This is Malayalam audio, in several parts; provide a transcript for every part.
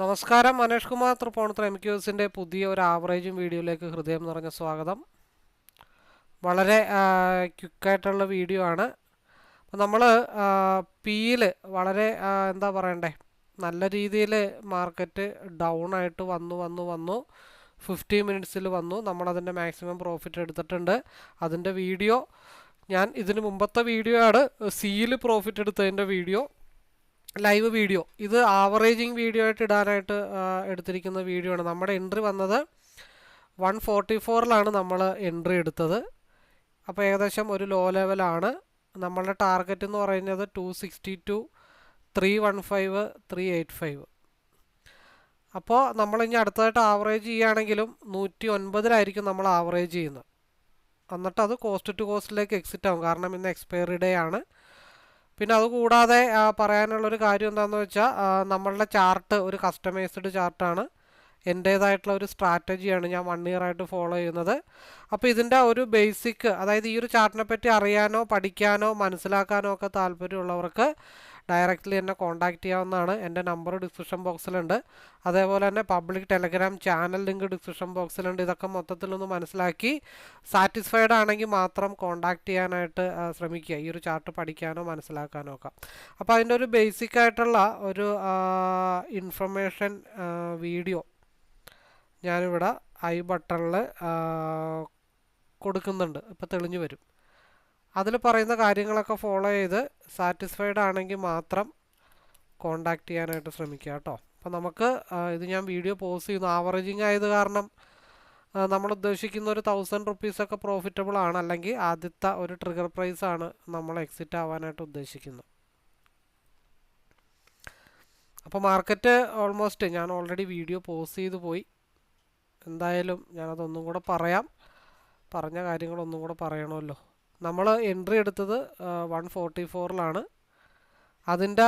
നമസ്കാരം മനേഷ് കുമാർ തൃപ്പൂണിത്ര എം ക്യൂസിന്റെ പുതിയ ഒരു ആവറേജും വീഡിയോയിലേക്ക് ഹൃദയം നിറഞ്ഞ സ്വാഗതം. വളരെ ക്വിക്കായിട്ടുള്ള വീഡിയോ ആണ്. നമ്മൾ പിയിൽ വളരെ എന്താ പറയണ്ടേ നല്ല രീതിയിൽ മാർക്കറ്റ് ഡൗൺ ആയിട്ട് വന്നു വന്നു വന്നു. ഫിഫ്റ്റി മിനിറ്റ്സിൽ വന്നു. നമ്മളതിന്റെ മാക്സിമം പ്രോഫിറ്റ് എടുത്തിട്ടുണ്ട്. അതിന്റെ വീഡിയോ ഞാൻ ഇതിന് മുമ്പത്തെ വീഡിയോ ആണ് സിയിൽ പ്രോഫിറ്റ് എടുത്തതിന്റെ വീഡിയോ. Live video. ഇത് ആവറേജിങ് വീഡിയോ ആയിട്ട് ഇടാനായിട്ട് എടുത്തിരിക്കുന്ന വീഡിയോ ആണ്. നമ്മുടെ എൻട്രി വന്നത് വൺ ഫോർട്ടി ഫോറിലാണ് നമ്മൾ എൻട്രി എടുത്തത്. അപ്പോൾ ഏകദേശം ഒരു ലോ ലെവലാണ്. നമ്മളുടെ ടാർഗറ്റ് എന്ന് പറയുന്നത് two sixty two three one five three eight five. അപ്പോൾ നമ്മൾ ഇനി അടുത്തതായിട്ട് ആവറേജ് ചെയ്യുകയാണെങ്കിലും നൂറ്റി ഒൻപതിലായിരിക്കും നമ്മൾ ആവറേജ് ചെയ്യുന്നത്. എന്നിട്ട് അത് കോസ്റ്റ് ടു കോസ്റ്റിലേക്ക് എക്സിറ്റ് ആവും. കാരണം ഇന്ന് എക്സ്പയറി ഡേ ആണ്. പിന്നെ അതുകൂടാതെ പറയാനുള്ളൊരു കാര്യം എന്താണെന്ന് വെച്ചാൽ നമ്മളുടെ ചാർട്ട് ഒരു കസ്റ്റമൈസ്ഡ് ചാർട്ടാണ്. എന്റേതായിട്ടുള്ള ഒരു സ്ട്രാറ്റജിയാണ് ഞാൻ വൺ ഇയർ ആയിട്ട് ഫോളോ ചെയ്യുന്നത്. അപ്പോൾ ഇതിന്റെ ഒരു ബേസിക് അതായത് ഈ ഒരു ചാർട്ടിനെ പറ്റി അറിയാനോ പഠിക്കാനോ മനസ്സിലാക്കാനോ ഒക്കെ താല്പര്യമുള്ളവർക്ക് ഡയറക്റ്റ്ലി എന്നെ കോൺടാക്റ്റ് ചെയ്യാവുന്നതാണ്. എന്റെ നമ്പർ ഡിസ്ക്രിപ്ഷൻ ബോക്സിലുണ്ട്. അതേപോലെ തന്നെ public Telegram channel link description ബോക്സിലുണ്ട്. ഇതൊക്കെ മൊത്തത്തിലൊന്ന് മനസ്സിലാക്കി സാറ്റിസ്ഫൈഡ് ആണെങ്കിൽ മാത്രം കോൺടാക്റ്റ് ചെയ്യാനായിട്ട് ശ്രമിക്കുക. ഈ ഒരു ചാർട്ട് പഠിക്കാനോ മനസ്സിലാക്കാനോ ഒക്കെ. അപ്പോൾ അതിന്റെ ഒരു ബേസിക് ആയിട്ടുള്ള ഒരു ഇൻഫർമേഷൻ വീഡിയോ ഞാനിവിടെ ഐ ബട്ടണിൽ കൊടുക്കുന്നുണ്ട്. ഇപ്പോൾ തെളിഞ്ഞു വരും. അതിൽ പറയുന്ന കാര്യങ്ങളൊക്കെ ഫോളോ ചെയ്ത് സാറ്റിസ്ഫൈഡ് ആണെങ്കിൽ മാത്രം കോണ്ടാക്ട് ചെയ്യാനായിട്ട് ശ്രമിക്കുക കേട്ടോ. അപ്പോൾ നമുക്ക് ഇത് ഞാൻ വീഡിയോ പോസ് ചെയ്യുന്നു. ആവറേജിങ് ആയത് കാരണം നമ്മൾ ഉദ്ദേശിക്കുന്ന ഒരു തൗസൻഡ് റുപ്പീസൊക്കെ പ്രോഫിറ്റബിൾ ആണ്. അല്ലെങ്കിൽ ആദ്യത്തെ ഒരു ട്രിഗർ പ്രൈസ് ആണ് നമ്മൾ എക്സിറ്റ് ആവാനായിട്ട് ഉദ്ദേശിക്കുന്നത്. അപ്പോൾ മാർക്കറ്റ് ഓൾമോസ്റ്റ് ഞാൻ ഓൾറെഡി വീഡിയോ പോസ് ചെയ്ത് പോയി. എന്തായാലും ഞാനതൊന്നും കൂടെ പറയാം. പറഞ്ഞ കാര്യങ്ങളൊന്നും കൂടെ പറയണമല്ലോ. നമ്മൾ എൻട്രി എടുത്തത് വൺ ഫോർട്ടി ഫോറിലാണ് അതിന്റെ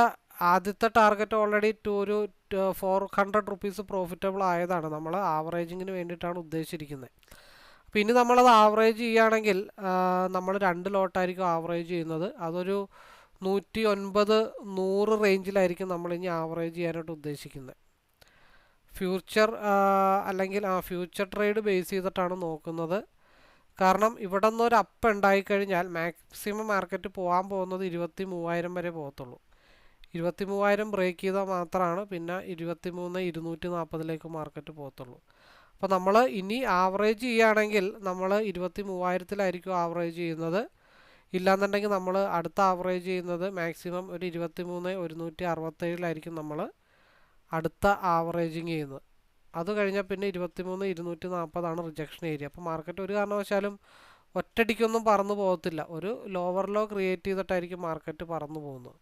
ആദ്യത്തെ ടാർഗറ്റ് ഓൾറെഡി ടു ഒരു ഫോർ ഹൺഡ്രഡ് റുപ്പീസ് പ്രോഫിറ്റബിൾ ആയതാണ്. നമ്മൾ ആവറേജിങ്ങിന് വേണ്ടിയിട്ടാണ് ഉദ്ദേശിച്ചിരിക്കുന്നത് ഇനി നമ്മളത് ആവറേജ് ചെയ്യുകയാണെങ്കിൽ നമ്മൾ രണ്ട് ലോട്ടായിരിക്കും ആവറേജ് ചെയ്യുന്നത്. അതൊരു നൂറ്റി ഒൻപത് നൂറ് റേഞ്ചിലായിരിക്കും നമ്മൾ ഇനി ആവറേജ് ചെയ്യാനായിട്ട് ഉദ്ദേശിക്കുന്നത് ഫ്യൂച്ചർ അല്ലെങ്കിൽ ആ ഫ്യൂച്ചർ ട്രേഡ് ബേസ് ചെയ്തിട്ടാണ് നോക്കുന്നത്. കാരണം ഇവിടെ നിന്ന് ഒരു അപ്പ് ഉണ്ടായിക്കഴിഞ്ഞാൽ മാക്സിമം മാർക്കറ്റ് പോകാൻ പോകുന്നത് ഇരുപത്തി മൂവായിരം വരെ പോകത്തുള്ളൂ. ഇരുപത്തി മൂവായിരം ബ്രേക്ക് ചെയ്താൽ മാത്രമാണ് പിന്നെ ഇരുപത്തി മൂന്ന് ഇരുന്നൂറ്റി നാൽപ്പതിലേക്ക് മാർക്കറ്റ് പോകത്തുള്ളൂ. അപ്പോൾ നമ്മൾ ഇനി ആവറേജ് ചെയ്യുകയാണെങ്കിൽ നമ്മൾ ഇരുപത്തി മൂവായിരത്തിലായിരിക്കും ആവറേജ് ചെയ്യുന്നത്. ഇല്ലാന്നുണ്ടെങ്കിൽ നമ്മൾ അടുത്ത ആവറേജ് ചെയ്യുന്നത് മാക്സിമം ഒരു ഇരുപത്തി മൂന്ന് ഒരുന്നൂറ്റി അറുപത്തേഴിലായിരിക്കും നമ്മൾ അടുത്ത ആവറേജിങ് ചെയ്യുന്നത്. അത് കഴിഞ്ഞാൽ പിന്നെ ഇരുപത്തിമൂന്ന് ഇരുന്നൂറ്റി നാൽപ്പതാണ് റിജക്ഷൻ ഏരിയ അപ്പോൾ മാർക്കറ്റ് ഒരു കാരണവശാലും ഒറ്റടിക്കൊന്നും പറന്നു പോകത്തില്ല. ഒരു ലോവർ ലോ ക്രിയേറ്റ് ചെയ്തിട്ടായിരിക്കും മാർക്കറ്റ് പറന്നു പോകുന്നത്.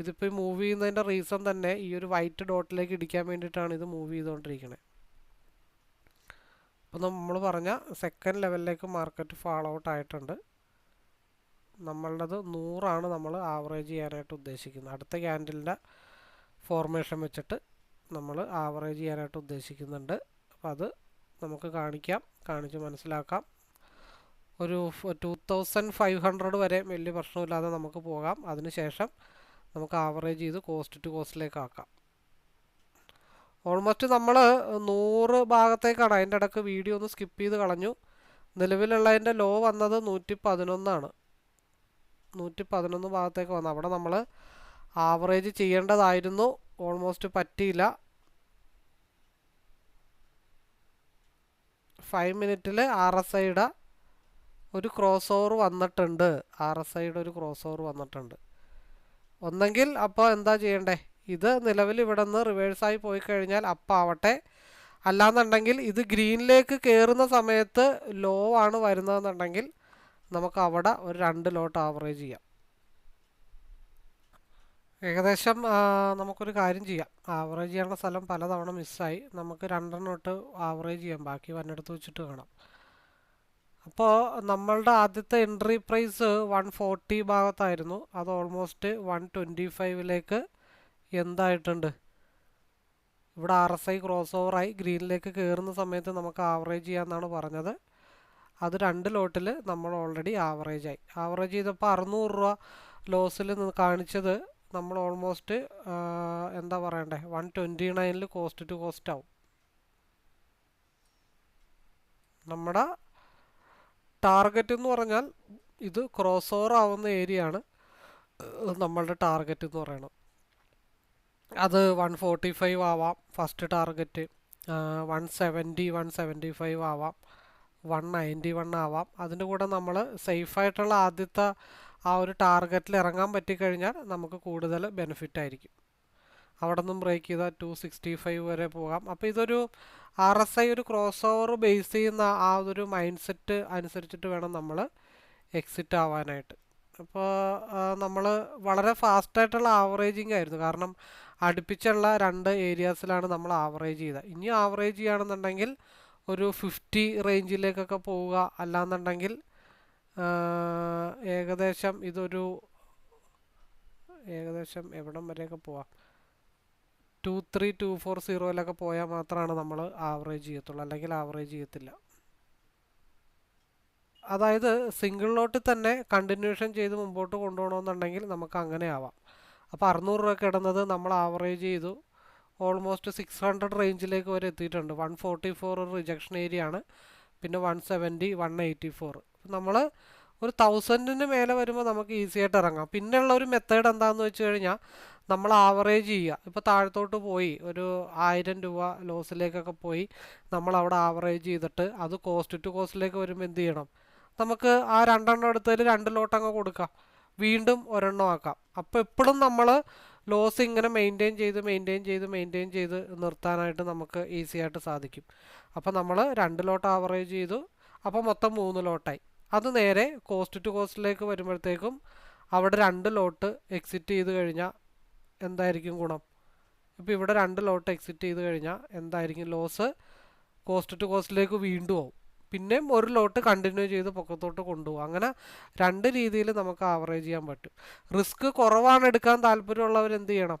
ഇതിപ്പോൾ ഈ മൂവ് ചെയ്യുന്നതിന്റെ റീസൺ തന്നെ ഈ ഒരു വൈറ്റ് ഡോട്ടിലേക്ക് ഇടിക്കാൻ വേണ്ടിയിട്ടാണ് ഇത് മൂവ് ചെയ്തുകൊണ്ടിരിക്കുന്നത് അപ്പോൾ നമ്മൾ പറഞ്ഞ സെക്കൻഡ് ലെവലിലേക്ക് മാർക്കറ്റ് ഫാൾ ഔട്ട് ആയിട്ടുണ്ട്. നമ്മളുടേത് നൂറാണ് നമ്മൾ ആവറേജ് ചെയ്യാനായിട്ട് ഉദ്ദേശിക്കുന്നത്. അടുത്ത ക്യാൻഡിലിന്റെ ഫോർമേഷൻ വെച്ചിട്ട് നമ്മൾ ആവറേജ് ചെയ്യാനായിട്ട് ഉദ്ദേശിക്കുന്നുണ്ട്. അപ്പോൾ അത് നമുക്ക് കാണിക്കാം. കാണിച്ച് മനസ്സിലാക്കാം. ഒരു ടു തൗസൻഡ് ഫൈവ് ഹൺഡ്രഡ് വരെ വലിയ പ്രശ്നമില്ലാതെ നമുക്ക് പോകാം. അതിനുശേഷം നമുക്ക് ആവറേജ് ചെയ്ത് കോസ്റ്റ് ടു കോസ്റ്റിലേക്ക് ആക്കാം. ഓൾമോസ്റ്റ് നമ്മൾ നൂറ് ഭാഗത്തേക്കാണ്. അതിന്റെ ഇടയ്ക്ക് വീഡിയോ ഒന്ന് സ്കിപ്പ് ചെയ്ത് കളഞ്ഞു. നിലവിലുള്ളതിന്റെ ലോ വന്നത് നൂറ്റി പതിനൊന്നാണ് നൂറ്റി പതിനൊന്ന് ഭാഗത്തേക്ക് വന്നു. അവിടെ നമ്മൾ ആവറേജ് ചെയ്യേണ്ടതായിരുന്നു. ഓൾമോസ്റ്റ് പറ്റിയില്ല. ഫൈവ് മിനിറ്റിൽ ആർ എസ് ഐയുടെ ഒരു ക്രോസ് ഓവർ വന്നിട്ടുണ്ട്. ആർ എസ് ഐയുടെ ഒരു ക്രോസ് ഓവർ വന്നിട്ടുണ്ട്. ഒന്നെങ്കിൽ അപ്പോൾ എന്താ ചെയ്യണ്ടേ? ഇത് നിലവിൽ ഇവിടെ നിന്ന് റിവേഴ്സായി പോയി കഴിഞ്ഞാൽ അപ്പാവട്ടെ. അല്ലാന്നുണ്ടെങ്കിൽ ഇത് ഗ്രീനിലേക്ക് കയറുന്ന സമയത്ത് ലോ ആണ് വരുന്നതെന്നുണ്ടെങ്കിൽ നമുക്ക് അവിടെ ഒരു രണ്ട് ലോട്ട് ആവറേജ് ചെയ്യാം. ഏകദേശം നമുക്കൊരു കാര്യം ചെയ്യാം. ആവറേജ് ചെയ്യേണ്ട സ്ഥലം പലതവണ മിസ്സായി നമുക്ക് രണ്ടെണ്ണം ഇട്ട് ആവറേജ് ചെയ്യാം. ബാക്കി വന്നെടുത്ത് വെച്ചിട്ട് കാണാം അപ്പോൾ നമ്മളുടെ ആദ്യത്തെ എൻട്രി പ്രൈസ് വൺ ഫോർട്ടി ഭാഗത്തായിരുന്നു. അത് ഓൾമോസ്റ്റ് വൺ ട്വന്റി ഫൈവിലേക്ക് എന്തായിട്ടുണ്ട്? ഇവിടെ ആർ എസ് ഐ ക്രോസ് ഓവറായി ഗ്രീനിലേക്ക് കയറുന്ന സമയത്ത് നമുക്ക് ആവറേജ് ചെയ്യാമെന്നാണ് പറഞ്ഞത്. അത് രണ്ട് ലോട്ടിൽ നമ്മൾ ഓൾറെഡി ആവറേജായി ആവറേജ് ചെയ്തപ്പോൾ അറുന്നൂറ് രൂപ ലോസിൽ നിന്ന് കാണിച്ചത് നമ്മൾ ഓൾമോസ്റ്റ് എന്താ പറയണ്ടേ? വൺ ട്വന്റി നയനിൽ കോസ്റ്റ് ടു കോസ്റ്റ് ആവും. നമ്മുടെ ടാർഗറ്റ് എന്ന് പറഞ്ഞാൽ ഇത് ക്രോസ് ഓവർ ആവുന്ന ഏരിയ ആണ്. നമ്മളുടെ ടാർഗറ്റ് എന്ന് പറയുന്നത് അത് വൺ ഫോർട്ടി ഫൈവ് ആവാം first target one seventy one seventy five ആവാം വൺ നയന്റി വൺ ആവാം. അതിന്റെ കൂടെ നമ്മൾ സേഫായിട്ടുള്ള ആദ്യത്തെ ആ ഒരു ടാർഗറ്റിൽ ഇറങ്ങാൻ പറ്റിക്കഴിഞ്ഞാൽ നമുക്ക് കൂടുതൽ ബെനിഫിറ്റ് ആയിരിക്കും. അവിടെ നിന്നും ബ്രേക്ക് ചെയ്താൽ ടു സിക്സ്റ്റി ഫൈവ് വരെ പോകാം. അപ്പോൾ ഇതൊരു ആർ എസ് ഐ ഒരു ക്രോസ് ഓവർ ബേസ് ചെയ്യുന്ന ആ ഒരു മൈൻഡ് സെറ്റ് അനുസരിച്ചിട്ട് വേണം നമ്മൾ എക്സിറ്റ് ആവാനായിട്ട്. അപ്പോൾ നമ്മൾ വളരെ ഫാസ്റ്റായിട്ടുള്ള ആവറേജിങ് ആയിരുന്നു. കാരണം അടുപ്പിച്ചുള്ള രണ്ട് ഏരിയാസിലാണ് നമ്മൾ ആവറേജ് ചെയ്തത്. ഇനി ആവറേജ് ചെയ്യുകയാണെന്നുണ്ടെങ്കിൽ ഒരു ഫിഫ്റ്റി റേഞ്ചിലേക്കൊക്കെ പോവുക. അല്ലാന്നുണ്ടെങ്കിൽ ഏകദേശം ഇതൊരു ഏകദേശം എവിടം വരെയൊക്കെ പോവാം? ടു ത്രീ ടു ഫോർ സീറോയിലൊക്കെ പോയാൽ മാത്രമാണ് നമ്മൾ ആവറേജ് ചെയ്യത്തുള്ളൂ. അല്ലെങ്കിൽ ആവറേജ് ചെയ്യത്തില്ല. അതായത് സിംഗിൾ നോട്ടിൽ തന്നെ കണ്ടിന്യൂഷൻ ചെയ്ത് മുമ്പോട്ട് കൊണ്ടുപോകണമെന്നുണ്ടെങ്കിൽ നമുക്ക് അങ്ങനെ ആവാം. അപ്പോൾ അറുന്നൂറ് രൂപ കിടന്നത് നമ്മൾ ആവറേജ് ചെയ്തു. ഓൾമോസ്റ്റ് സിക്സ് ഹൺഡ്രഡ് റേഞ്ചിലേക്ക് വരെ എത്തിയിട്ടുണ്ട്. One forty four rejection area ആണ്. പിന്നെ one seventy one eighty four നമ്മൾ ഒരു തൗസൻഡിന് മേലെ വരുമ്പോൾ നമുക്ക് ഈസി ആയിട്ട് ഇറങ്ങാം. പിന്നെയുള്ള ഒരു മെത്തേഡ് എന്താണെന്ന് വെച്ച് കഴിഞ്ഞാൽ നമ്മൾ ആവറേജ് ചെയ്യുക. ഇപ്പോൾ താഴത്തോട്ട് പോയി ഒരു ആയിരം രൂപ ലോസിലേക്കൊക്കെ പോയി നമ്മൾ അവിടെ ആവറേജ് ചെയ്തിട്ട് അത് കോസ്റ്റ് ടു കോസ്റ്റിലേക്ക് വരുമ്പോൾ എന്ത് ചെയ്യണം? നമുക്ക് ആ രണ്ടെണ്ണം എടുത്തതിൽ രണ്ട് ലോട്ട് ലോട്ടങ്ങ് കൊടുക്കാം. വീണ്ടും ഒരെണ്ണം ആക്കാം. അപ്പോൾ എപ്പോഴും നമ്മൾ ലോസ് ഇങ്ങനെ മെയിന്റെയിൻ ചെയ്ത് മെയിന്റെയിൻ ചെയ്ത് മെയിന്റെയിൻ ചെയ്ത് നിർത്താനായിട്ട് നമുക്ക് ഈസി ആയിട്ട് സാധിക്കും. അപ്പോൾ നമ്മൾ രണ്ട് ലോട്ട് ആവറേജ് ചെയ്തു. അപ്പോൾ മൊത്തം മൂന്ന് ലോട്ടായി അത് നേരെ കോസ്റ്റ് ടു കോസ്റ്റിലേക്ക് വരുമ്പോഴത്തേക്കും അവിടെ രണ്ട് ലോട്ട് എക്സിറ്റ് ചെയ്ത് കഴിഞ്ഞാൽ എന്തായിരിക്കും ഗുണം. ഇപ്പോൾ ഇവിടെ രണ്ട് ലോട്ട് എക്സിറ്റ് ചെയ്ത് കഴിഞ്ഞാൽ എന്തായിരിക്കും ലോസ് കോസ്റ്റ് ടു കോസ്റ്റിലേക്ക് വീണ്ടും ആവും. പിന്നെയും ഒരു ലോട്ട് കണ്ടിന്യൂ ചെയ്ത് പൊക്കത്തോട്ട് കൊണ്ടുപോകും അങ്ങനെ രണ്ട് രീതിയിൽ നമുക്ക് ആവറേജ് ചെയ്യാൻ പറ്റും. റിസ്ക് കുറവാണ് എടുക്കാൻ താല്പര്യമുള്ളവർ എന്ത് ചെയ്യണം?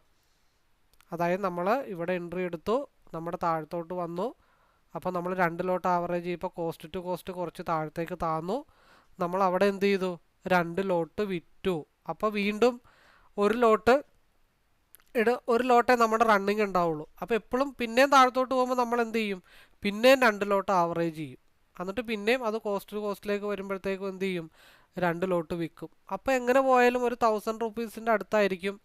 അതായത് നമ്മൾ ഇവിടെ എൻട്രി എടുത്തു നമ്മുടെ താഴത്തോട്ട് വന്നു അപ്പോൾ നമ്മൾ രണ്ട് ലോട്ട് ആവറേജ് ചെയ്യുമ്പോൾ കോസ്റ്റ് ടു കോസ്റ്റ് കുറച്ച് താഴത്തേക്ക് താന്നു. നമ്മൾ അവിടെ എന്ത് ചെയ്തു? രണ്ട് ലോട്ട് വിറ്റു. അപ്പോൾ വീണ്ടും ഒരു ലോട്ട് ഇട ഒരു ലോട്ടേ നമ്മുടെ റണ്ണിങ് ഉണ്ടാവുള്ളൂ. അപ്പോൾ എപ്പോഴും പിന്നെയും താഴത്തോട്ട് പോകുമ്പോൾ നമ്മൾ എന്ത് ചെയ്യും? പിന്നെയും രണ്ട് ലോട്ട് ആവറേജ് ചെയ്യും. എന്നിട്ട് പിന്നെയും അത് കോസ്റ്റ് ടു കോസ്റ്റിലേക്ക് വരുമ്പോഴത്തേക്കും എന്ത് ചെയ്യും? രണ്ട് ലോട്ട് വിൽക്കും. അപ്പോൾ എങ്ങനെ പോയാലും ഒരു തൗസൻഡ് റുപ്പീസിന്റെ അടുത്തായിരിക്കും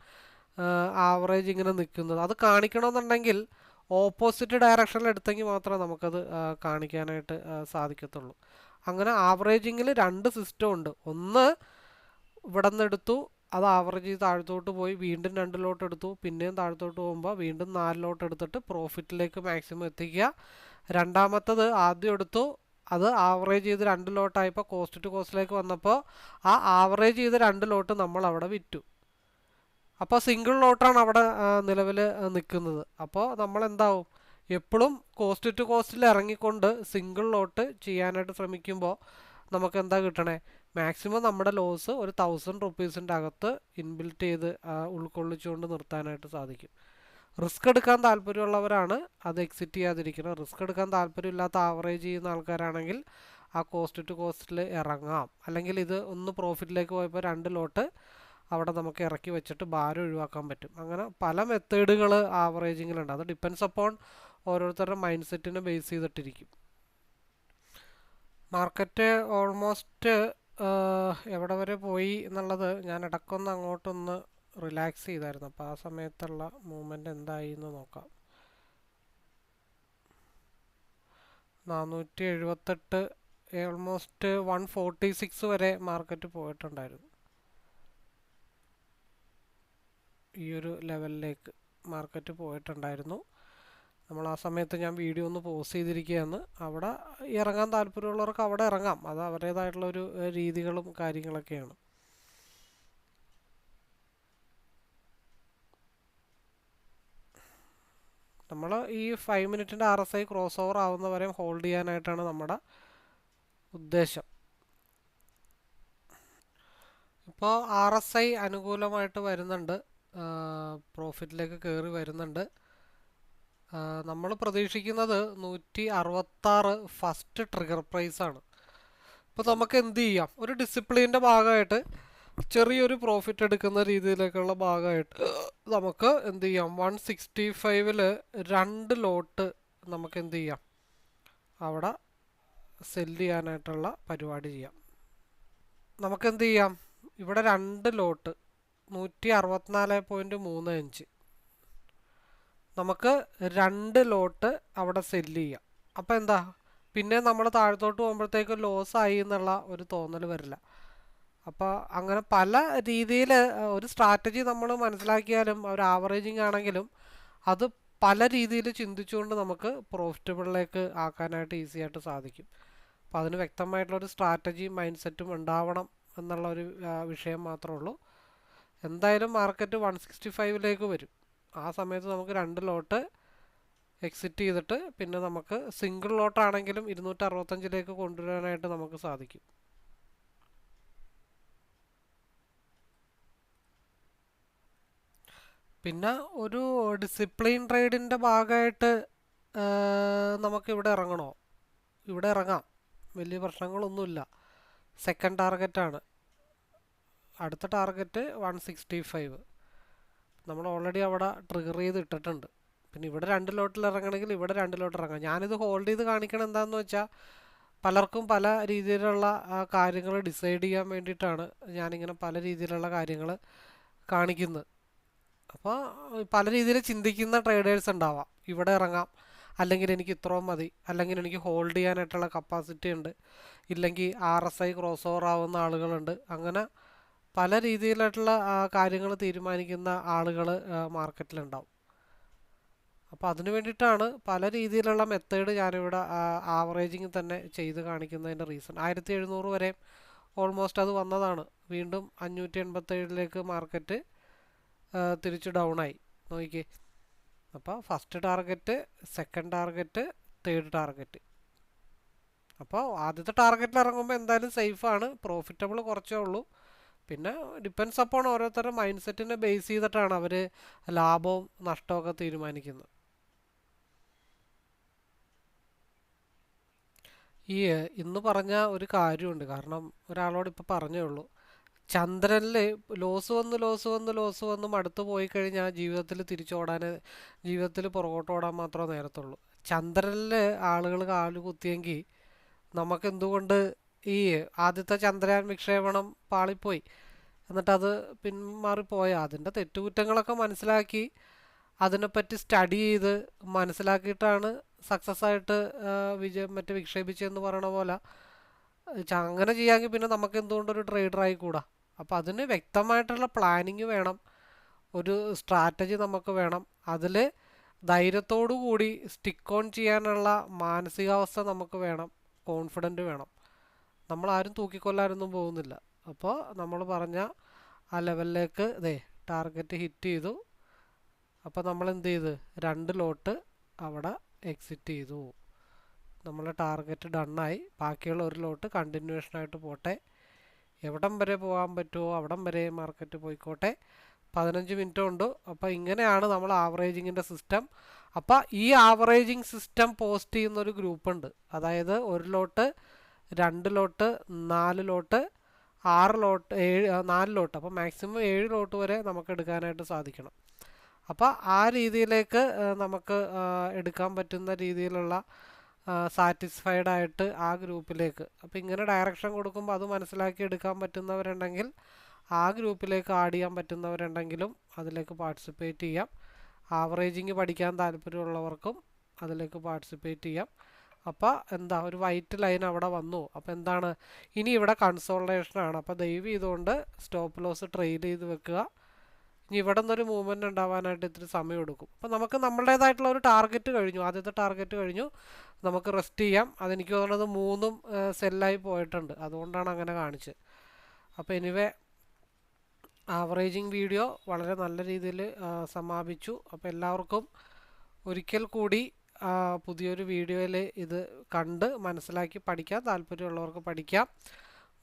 ആവറേജ് ഇങ്ങനെ നിൽക്കുന്നത്. അത് കാണിക്കണമെന്നുണ്ടെങ്കിൽ ഓപ്പോസിറ്റ് ഡയറക്ഷനിൽ എടുത്തെങ്കിൽ മാത്രമേ നമുക്കത് കാണിക്കാനായിട്ട് സാധിക്കത്തുള്ളൂ. അങ്ങനെ ആവറേജിങ്ങിൽ രണ്ട് സിസ്റ്റം ഉണ്ട്. ഒന്ന് ഇവിടെ എടുത്തു അത് ആവറേജ് ചെയ്ത് താഴത്തോട്ട് പോയി വീണ്ടും രണ്ടിലോട്ട് എടുത്തു പിന്നെയും താഴത്തോട്ട് പോകുമ്പോൾ വീണ്ടും നാലിലോട്ട് എടുത്തിട്ട് പ്രോഫിറ്റിലേക്ക് മാക്സിമം എത്തിക്കുക. രണ്ടാമത്തത് ആദ്യം എടുത്തു അത് ആവറേജ് ചെയ്ത് രണ്ട് ലോട്ടായപ്പോൾ കോസ്റ്റ് ടു കോസ്റ്റിലേക്ക് വന്നപ്പോൾ ആ ആവറേജ് ചെയ്ത് രണ്ട് ലോട്ട് നമ്മൾ അവിടെ വിറ്റു. അപ്പോൾ സിംഗിൾ ലോട്ടാണ് അവിടെ നിലവിൽ നിൽക്കുന്നത്. അപ്പോൾ നമ്മൾ എന്താവും എപ്പോഴും കോസ്റ്റ് ടു കോസ്റ്റിൽ ഇറങ്ങിക്കൊണ്ട് സിംഗിൾ ലോട്ട് ചെയ്യാനായിട്ട് ശ്രമിക്കുമ്പോൾ നമുക്ക് എന്താ കിട്ടണേ? മാക്സിമം നമ്മുടെ ലോസ് ഒരു തൗസൻഡ് റുപ്പീസിന്റെ അകത്ത് ഇൻബിൽറ്റ് ചെയ്ത് ഉൾക്കൊള്ളിച്ചുകൊണ്ട് നിർത്താനായിട്ട് സാധിക്കും. റിസ്ക് എടുക്കാൻ താല്പര്യമുള്ളവരാണ് അത് എക്സിറ്റ് ചെയ്യാതിരിക്കണം. റിസ്ക് എടുക്കാൻ താല്പര്യമില്ലാത്ത ആവറേജ് ചെയ്യുന്ന ആൾക്കാരാണെങ്കിൽ ആ കോസ്റ്റ് ടു കോസ്റ്റിൽ ഇറങ്ങാം. അല്ലെങ്കിൽ ഇത് ഒന്ന് പ്രോഫിറ്റിലേക്ക് പോയപ്പോൾ രണ്ട് ലോട്ട് അവിടെ നമുക്ക് ഇറക്കി വെച്ചിട്ട് ഭാരം ഒഴിവാക്കാൻ പറ്റും. അങ്ങനെ പല മെത്തേഡുകൾ ആവറേജിങ്ങിലുണ്ട് അത് ഡിപ്പെൻസ് അപ്പോൺ ഓരോരുത്തരുടെ മൈൻഡ് സെറ്റിനെ ബേസ് ചെയ്തിട്ടിരിക്കും മാർക്കറ്റ് ഓൾമോസ്റ്റ് എവിടെ വരെ പോയി എന്നുള്ളത് ഞാൻ ഇടക്കൊന്ന് അങ്ങോട്ടൊന്ന് റിലാക്സ് ചെയ്തായിരുന്നു. അപ്പോൾ ആ സമയത്തുള്ള മൂവ്മെന്റ് എന്തായി എന്ന് നോക്കാം. നാനൂറ്റി എഴുപത്തെട്ട് ഓൾമോസ്റ്റ് വൺ ഫോർട്ടി സിക്സ് വരെ മാർക്കറ്റ് പോയിട്ടുണ്ടായിരുന്നു. ഈ ഒരു ലെവലിലേക്ക് മാർക്കറ്റ് പോയിട്ടുണ്ടായിരുന്നു. നമ്മൾ ആ സമയത്ത് ഞാൻ വീഡിയോ ഒന്ന് പോസ്റ്റ് ചെയ്തിരിക്കുകയാണ്. അവിടെ ഇറങ്ങാൻ താല്പര്യമുള്ളവർക്ക് അവിടെ ഇറങ്ങാം. അത് അവരുടേതായിട്ടുള്ള ഒരു രീതികളും കാര്യങ്ങളൊക്കെയാണ്. നമ്മൾ ഈ five മിനിറ്റിന്റെ R S I cross over ആവുന്നവരെ hold ചെയ്യാനായിട്ടാണ് നമ്മുടെ ഉദ്ദേശം. ഇപ്പോൾ ആർ എസ് ഐ അനുകൂലമായിട്ട് വരുന്നുണ്ട്. പ്രോഫിറ്റിലേക്ക് കയറി വരുന്നുണ്ട്. നമ്മൾ പ്രതീക്ഷിക്കുന്നത് നൂറ്റി അറുപത്താറ് ഫസ്റ്റ് ട്രിഗർ പ്രൈസാണ് ആണ്. ഇപ്പോൾ നമുക്ക് എന്ത് ചെയ്യാം? ഒരു ഡിസിപ്ലിന്റെ ഭാഗമായിട്ട് ചെറിയൊരു പ്രോഫിറ്റ് എടുക്കുന്ന രീതിയിലേക്കുള്ള ഭാഗമായിട്ട് നമുക്ക് എന്ത് ചെയ്യാം? വൺ സിക്സ്റ്റി ഫൈവിൽ രണ്ട് ലോട്ട് നമുക്ക് എന്ത് ചെയ്യാം? അവിടെ സെൽ ചെയ്യാനായിട്ടുള്ള പരിപാടി ചെയ്യാം. നമുക്ക് എന്ത് ചെയ്യാം? ഇവിടെ രണ്ട് ലോട്ട് നൂറ്റി അറുപത്തിനാല് പോയിന്റ് മൂന്ന് അഞ്ച്. നമുക്ക് രണ്ട് ലോട്ട് അവിടെ സെല്ല് ചെയ്യാം. അപ്പോൾ എന്താ? പിന്നെ നമ്മൾ താഴത്തോട്ട് പോകുമ്പോഴത്തേക്ക് ലോസ് ആയി എന്നുള്ള ഒരു തോന്നൽ വരില്ല. അപ്പോൾ അങ്ങനെ പല രീതിയിൽ ഒരു സ്ട്രാറ്റജി നമ്മൾ മനസ്സിലാക്കിയാലും ഒരു ആവറേജിങ് ആണെങ്കിലും അത് പല രീതിയിൽ ചിന്തിച്ചുകൊണ്ട് നമുക്ക് പ്രോഫിറ്റബിളിലേക്ക് ആക്കാനായിട്ട് ഈസി ആയിട്ട് സാധിക്കും. അപ്പോൾ അതിന് വ്യക്തമായിട്ടുള്ളൊരു സ്ട്രാറ്റജി മൈൻഡ് സെറ്റും ഉണ്ടാവണം എന്നുള്ള ഒരു വിഷയം മാത്രമേ ഉള്ളൂ. എന്തായാലും മാർക്കറ്റ് വൺ സിക്സ്റ്റി ഫൈവിലേക്ക് വരും. ആ സമയത്ത് നമുക്ക് രണ്ട് ലോട്ട് എക്സിറ്റ് ചെയ്തിട്ട് പിന്നെ നമുക്ക് സിംഗിൾ ലോട്ടാണെങ്കിലും ഇരുന്നൂറ്റി അറുപത്തഞ്ചിലേക്ക് കൊണ്ടുവരാനായിട്ട് നമുക്ക് സാധിക്കും. പിന്നെ ഒരു ഡിസിപ്ലിൻ ട്രേഡിന്റെ ഭാഗമായിട്ട് നമുക്കിവിടെ ഇറങ്ങണോ? ഇവിടെ ഇറങ്ങാം. വലിയ പ്രശ്നങ്ങളൊന്നുമില്ല. സെക്കൻഡ് ടാർഗറ്റാണ് അടുത്ത ടാർഗറ്റ് വൺ സിക്സ്റ്റി ഫൈവ്. നമ്മൾ ഓൾറെഡി അവിടെ ട്രിഗർ ചെയ്ത് ഇട്ടിട്ടുണ്ട് പിന്നെ ഇവിടെ രണ്ട് ലോട്ടിൽ ഇറങ്ങണമെങ്കിൽ ഇവിടെ രണ്ട് ലോട്ട് ഇറങ്ങാം ഞാനിത് ഹോൾഡ് ചെയ്ത് കാണിക്കണം എന്താണെന്ന് വെച്ചാൽ പലർക്കും പല രീതിയിലുള്ള കാര്യങ്ങൾ ഡിസൈഡ് ചെയ്യാൻ വേണ്ടിയിട്ടാണ് ഞാനിങ്ങനെ പല രീതിയിലുള്ള കാര്യങ്ങൾ കാണിക്കുന്നത്. അപ്പോൾ പല രീതിയിൽ ചിന്തിക്കുന്ന ട്രേഡേഴ്സ് ഉണ്ടാവാം. ഇവിടെ ഇറങ്ങാം. അല്ലെങ്കിൽ എനിക്ക് ഇത്രയും മതി. അല്ലെങ്കിൽ എനിക്ക് ഹോൾഡ് ചെയ്യാനായിട്ടുള്ള കപ്പാസിറ്റി ഉണ്ട്. ഇല്ലെങ്കിൽ R S I cross over ആവുന്ന ആളുകളുണ്ട്. അങ്ങനെ പല രീതിയിലായിട്ടുള്ള കാര്യങ്ങൾ തീരുമാനിക്കുന്ന ആളുകൾ മാർക്കറ്റിലുണ്ടാവും. അപ്പോൾ അതിന് വേണ്ടിയിട്ടാണ് പല രീതിയിലുള്ള മെത്തേഡ് ഞാനിവിടെ ആവറേജിങ് തന്നെ ചെയ്ത് കാണിക്കുന്നതിന്റെ റീസൺ. ആയിരത്തി എഴുന്നൂറ് വരെ ഓൾമോസ്റ്റ് അത് വന്നതാണ്. വീണ്ടും അഞ്ഞൂറ്റി എൺപത്തേഴിലേക്ക് മാർക്കറ്റ് തിരിച്ച് ഡൗൺ ആയി നോക്കിക്കേ. അപ്പോൾ first target second target third target. അപ്പോൾ ആദ്യത്തെ ടാർഗറ്റിൽ ഇറങ്ങുമ്പോൾ എന്തായാലും സേഫാണ്. പ്രോഫിറ്റബിൾ കുറച്ചേ ഉള്ളൂ. പിന്നെ ഡിപ്പെൻസ് അപ്പോൺ ഓരോരുത്തരുടെ മൈൻഡ് സെറ്റിനെ ബേസ് ചെയ്തിട്ടാണ് അവർ ലാഭവും നഷ്ടമൊക്കെ തീരുമാനിക്കുന്നത്. ഈ ഇന്ന് പറഞ്ഞ ഒരു കാര്യമുണ്ട്. കാരണം ഒരാളോട് ഇപ്പോൾ പറഞ്ഞേ ഉള്ളൂ. ചന്ദ്രനിൽ ലോസ് വന്ന് ലോസ് വന്ന് ലോസ് വന്ന് മടുത്തു പോയി കഴിഞ്ഞാൽ ജീവിതത്തിൽ തിരിച്ചോടാൻ ജീവിതത്തിൽ പുറകോട്ട് ഓടാൻ മാത്രമേ നേരത്തുള്ളൂ. ചന്ദ്രനിൽ ആളുകൾ കാൽ കുത്തിയെങ്കിൽ നമുക്ക് എന്തുകൊണ്ട് ഈ ആദ്യത്തെ ചന്ദ്രയാൻ വിക്ഷേപണം പാളിപ്പോയി. എന്നിട്ടത് പിന്മാറിപ്പോയ. അതിന്റെ തെറ്റുകുറ്റങ്ങളൊക്കെ മനസ്സിലാക്കി അതിനെപ്പറ്റി സ്റ്റഡി ചെയ്ത് മനസ്സിലാക്കിയിട്ടാണ് സക്സസ് ആയിട്ട് വിജയം മറ്റേ വിക്ഷേപിച്ചതെന്ന് പറയണ പോലെ അങ്ങനെ ചെയ്യാമെങ്കിൽ പിന്നെ നമുക്ക് എന്തുകൊണ്ടൊരു ട്രേഡർ ആയിക്കൂടാ അപ്പോൾ അതിന് വ്യക്തമായിട്ടുള്ള പ്ലാനിങ് വേണം. ഒരു സ്ട്രാറ്റജി നമുക്ക് വേണം. അതിൽ ധൈര്യത്തോടു കൂടി സ്റ്റിക്ക് ഓൺ ചെയ്യാനുള്ള മാനസികാവസ്ഥ നമുക്ക് വേണം. കോൺഫിഡന്റ് വേണം. നമ്മൾ ആരും തൂക്കിക്കൊല്ലാനൊന്നും പോകുന്നില്ല. അപ്പോൾ നമ്മൾ പറഞ്ഞ ആ ലെവലിലേക്ക് ഇതേ ടാർഗറ്റ് ഹിറ്റ് ചെയ്തു. അപ്പോൾ നമ്മൾ എന്ത് ചെയ്ത് രണ്ട് ലോട്ട് അവിടെ എക്സിറ്റ് ചെയ്തു. നമ്മളെ ടാർഗറ്റ് ഡണ്ണായി. ബാക്കിയുള്ള ഒരു ലോട്ട് കണ്ടിന്യൂഷനായിട്ട് പോട്ടെ. എവിടം വരെ പോകാൻ പറ്റുമോ അവിടം വരെ മാർക്കറ്റ് പോയിക്കോട്ടെ. പതിനഞ്ച് മിനിറ്റ് ഉണ്ട്. അപ്പോൾ ഇങ്ങനെയാണ് നമ്മൾ ആവറേജിങ്ങിന്റെ സിസ്റ്റം അപ്പോൾ ഈ ആവറേജിങ് സിസ്റ്റം പോസ്റ്റ് ചെയ്യുന്ന ഒരു ഗ്രൂപ്പ് ഉണ്ട്. അതായത് ഒരു ലോട്ട് രണ്ട് ലോട്ട് നാല് ലോട്ട് ആറ് ലോട്ട് ഏഴ് നാല് ലോട്ട് അപ്പോൾ മാക്സിമം ഏഴ് ലോട്ട് വരെ നമുക്ക് എടുക്കാനായിട്ട് സാധിക്കണം. അപ്പോൾ ആ രീതിയിലേക്ക് നമുക്ക് എടുക്കാൻ പറ്റുന്ന രീതിയിലുള്ള സാറ്റിസ്ഫൈഡ് ആയിട്ട് ആ ഗ്രൂപ്പിലേക്ക്. അപ്പോൾ ഇങ്ങനെ ഡയറക്ഷൻ കൊടുക്കുമ്പോൾ അത് മനസ്സിലാക്കി എടുക്കാൻ പറ്റുന്നവരുണ്ടെങ്കിൽ ആ ഗ്രൂപ്പിലേക്ക് ആഡ് ചെയ്യാൻ പറ്റുന്നവരുണ്ടെങ്കിലും അതിലേക്ക് പാർട്ടിസിപ്പേറ്റ് ചെയ്യാം. ആവറേജിങ് പഠിക്കാൻ താല്പര്യമുള്ളവർക്കും അതിലേക്ക് പാർട്ടിസിപ്പേറ്റ് ചെയ്യാം. അപ്പോൾ എന്താ ഒരു വൈറ്റ് ലൈൻ അവിടെ വന്നു. അപ്പോൾ എന്താണ് ഇനി ഇവിടെ കൺസോൾട്ടേഷനാണ് അപ്പോൾ ദയവ് ചെയ്തുകൊണ്ട് സ്റ്റോപ്പ് ലോസ് ട്രെയിൽ ചെയ്ത് വെക്കുക. ഇനി ഇവിടെ നിന്നൊരു മൂവ്മെന്റ് ഉണ്ടാവാനായിട്ട് ഇത്തിരി സമയം എടുക്കും. അപ്പോൾ നമുക്ക് നമ്മളുടേതായിട്ടുള്ള ഒരു ടാർഗറ്റ് കഴിഞ്ഞു. ആദ്യത്തെ ടാർഗറ്റ് കഴിഞ്ഞു. നമുക്ക് റെസ്റ്റ് ചെയ്യാം. അതെനിക്ക് തോന്നുന്നത് മൂന്നും സെല്ലായി പോയിട്ടുണ്ട്. അതുകൊണ്ടാണ് അങ്ങനെ കാണിച്ചത്. അപ്പോൾ എനിവേ ആവറേജിങ് വീഡിയോ വളരെ നല്ല രീതിയിൽ സമാപിച്ചു. അപ്പോൾ എല്ലാവർക്കും ഒരിക്കൽ കൂടി പുതിയൊരു വീഡിയോയിൽ ഇത് കണ്ട് മനസ്സിലാക്കി പഠിക്കാം താല്പര്യമുള്ളവർക്ക് പഠിക്കാം.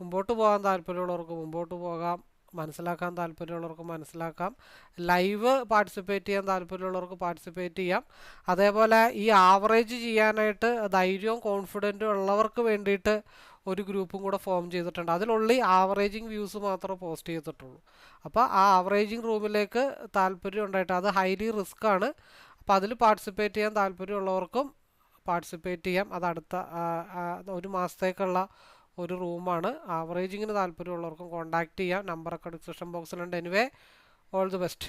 മുമ്പോട്ട് പോകാൻ താല്പര്യമുള്ളവർക്ക് മുമ്പോട്ട് പോകാം. മനസ്സിലാക്കാൻ താല്പര്യമുള്ളവർക്ക് മനസ്സിലാക്കാം. ലൈവ് പാർട്ടിസിപ്പേറ്റ് ചെയ്യാൻ താല്പര്യമുള്ളവർക്ക് പാർട്ടിസിപ്പേറ്റ് ചെയ്യാം. അതേപോലെ ഈ ആവറേജ് ചെയ്യാനായിട്ട് ധൈര്യവും കോൺഫിഡന്റും ഉള്ളവർക്ക് വേണ്ടിയിട്ട് ഒരു ഗ്രൂപ്പും കൂടെ ഫോം ചെയ്തിട്ടുണ്ട്. അതിലുള്ളി ആവറേജിങ് വ്യൂസ് മാത്രമേ പോസ്റ്റ് ചെയ്തിട്ടുള്ളൂ. അപ്പോൾ ആ ആവറേജിങ് റൂമിലേക്ക് താല്പര്യം ഉണ്ടായിട്ട് അത് ഹൈലി റിസ്ക് ആണ് അപ്പോൾ അതിൽ പാർട്ടിസിപ്പേറ്റ് ചെയ്യാൻ താല്പര്യമുള്ളവർക്കും പാർട്ടിസിപ്പേറ്റ് ചെയ്യാം. അത് അടുത്ത ഒരു മാസത്തേക്കുള്ള ഒരു റൂമാണ്. ആവറേജിങ്ങിന് താല്പര്യമുള്ളവർക്കും കോൺടാക്റ്റ് ചെയ്യാം. നമ്പറൊക്കെ ഡിസ്ക്രിപ്ഷൻ ബോക്സിലുണ്ട് എനിവേ ഓൾ ദി ബെസ്റ്റ്